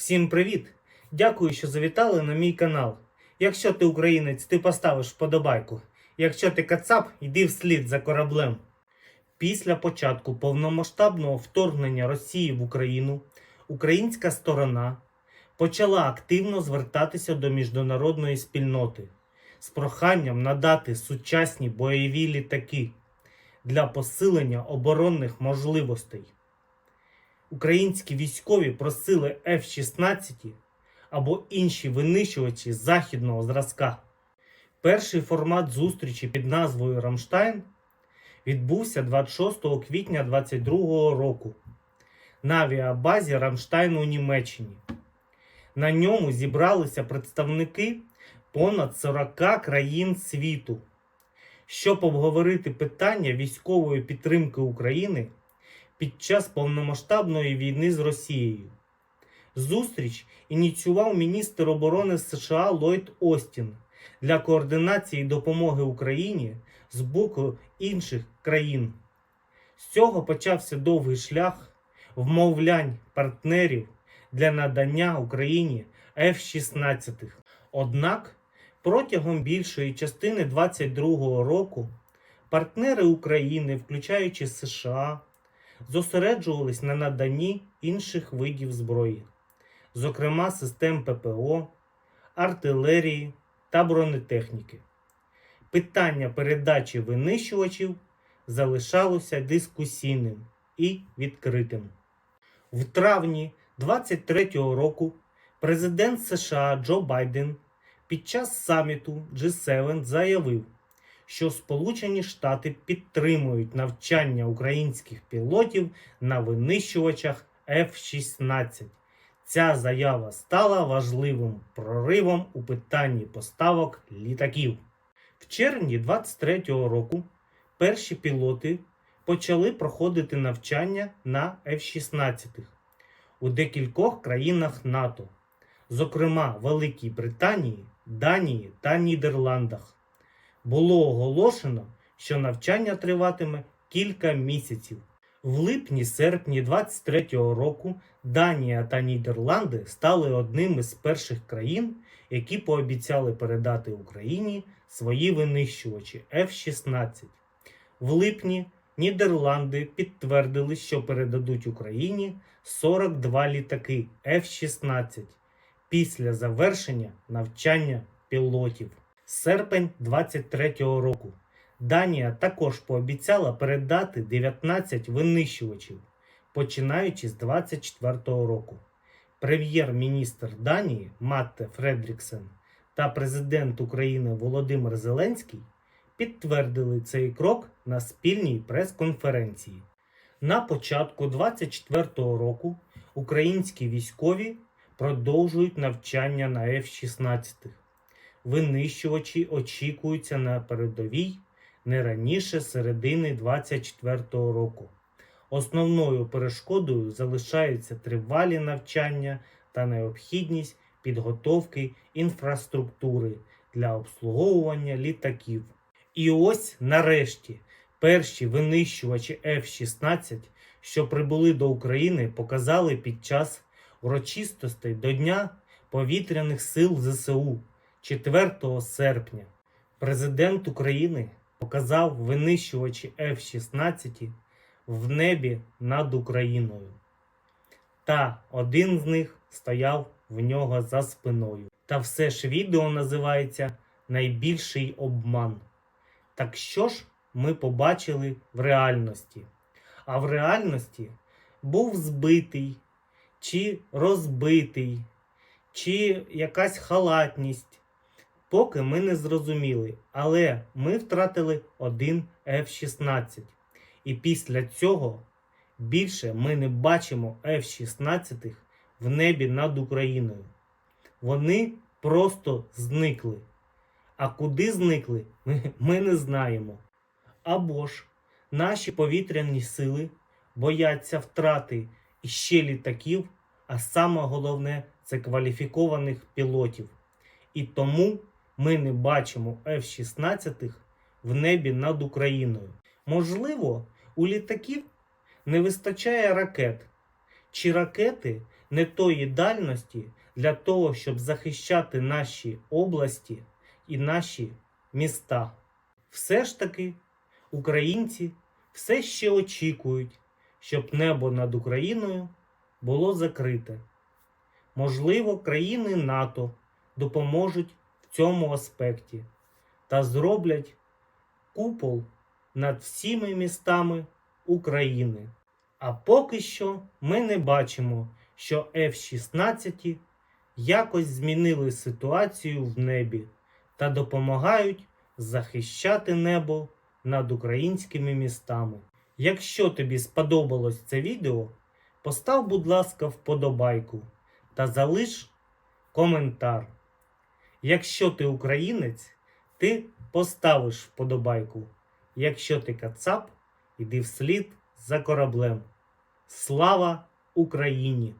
Всім привіт! Дякую, що завітали на мій канал. Якщо ти українець, ти поставиш вподобайку. Якщо ти кацап, йди вслід за кораблем. Після початку повномасштабного вторгнення Росії в Україну українська сторона почала активно звертатися до міжнародної спільноти з проханням надати сучасні бойові літаки для посилення оборонних можливостей. Українські військові просили F-16 або інші винищувачі західного зразка. Перший формат зустрічі під назвою Рамштайн відбувся 26 квітня 2022 року на авіабазі Рамштайну у Німеччині. На ньому зібралися представники понад 40 країн світу, щоб обговорити питання військової підтримки України під час повномасштабної війни з Росією. Зустріч ініціював міністр оборони США Ллойд Остін для координації допомоги Україні з боку інших країн. З цього почався довгий шлях вмовлянь партнерів для надання Україні F-16. Однак протягом більшої частини 2022 року партнери України, включаючи США, зосереджувались на наданні інших видів зброї, зокрема систем ППО, артилерії та бронетехніки. Питання передачі винищувачів залишалося дискусійним і відкритим. В травні 23-го року президент США Джо Байден під час саміту G7 заявив, що Сполучені Штати підтримують навчання українських пілотів на винищувачах F-16. Ця заява стала важливим проривом у питанні поставок літаків. В червні 23-го року перші пілоти почали проходити навчання на F-16 у декількох країнах НАТО, зокрема Великій Британії, Данії та Нідерландах. Було оголошено, що навчання триватиме кілька місяців. В липні-серпні 23-го року Данія та Нідерланди стали одним із перших країн, які пообіцяли передати Україні свої винищувачі F-16. В липні Нідерланди підтвердили, що передадуть Україні 42 літаки F-16 після завершення навчання пілотів. Серпень 23-го року. Данія також пообіцяла передати 19 винищувачів, починаючи з 24-го року. Прем'єр-міністр Данії Матте Фредріксен та президент України Володимир Зеленський підтвердили цей крок на спільній прес-конференції. На початку 24-го року українські військові продовжують навчання на F-16. Винищувачі очікуються на передовій не раніше середини 24-го року. Основною перешкодою залишаються тривалі навчання та необхідність підготовки інфраструктури для обслуговування літаків. І ось нарешті перші винищувачі F-16, що прибули до України, показали під час урочистостей до Дня повітряних сил ЗСУ 4 серпня. Президент України показав винищувачі F-16 в небі над Україною. Та один з них стояв в нього за спиною. Та все ж відео називається Найбільший обман. Так що ж ми побачили в реальності? А в реальності був збитий, чи розбитий, чи якась халатність. Поки ми не зрозуміли, але ми втратили один F-16. І після цього більше ми не бачимо F-16 в небі над Україною. Вони просто зникли. А куди зникли, ми, ми не знаємо. Або ж наші повітряні сили бояться втрати іще літаків, а саме головне це кваліфікованих пілотів. І тому ми не бачимо F-16 в небі над Україною. Можливо, у літаків не вистачає ракет, чи ракети не тої дальності для того, щоб захищати наші області і наші міста. Все ж таки, українці все ще очікують, щоб небо над Україною було закрите. Можливо, країни НАТО допоможуть цьому аспекті та зроблять купол над всіми містами України. А поки що ми не бачимо, що F-16 якось змінили ситуацію в небі та допомагають захищати небо над українськими містами. Якщо тобі сподобалось це відео, постав, будь ласка, вподобайку та залиш коментар. Якщо ти українець, ти поставиш вподобайку. Якщо ти кацап, іди вслід за кораблем. Слава Україні!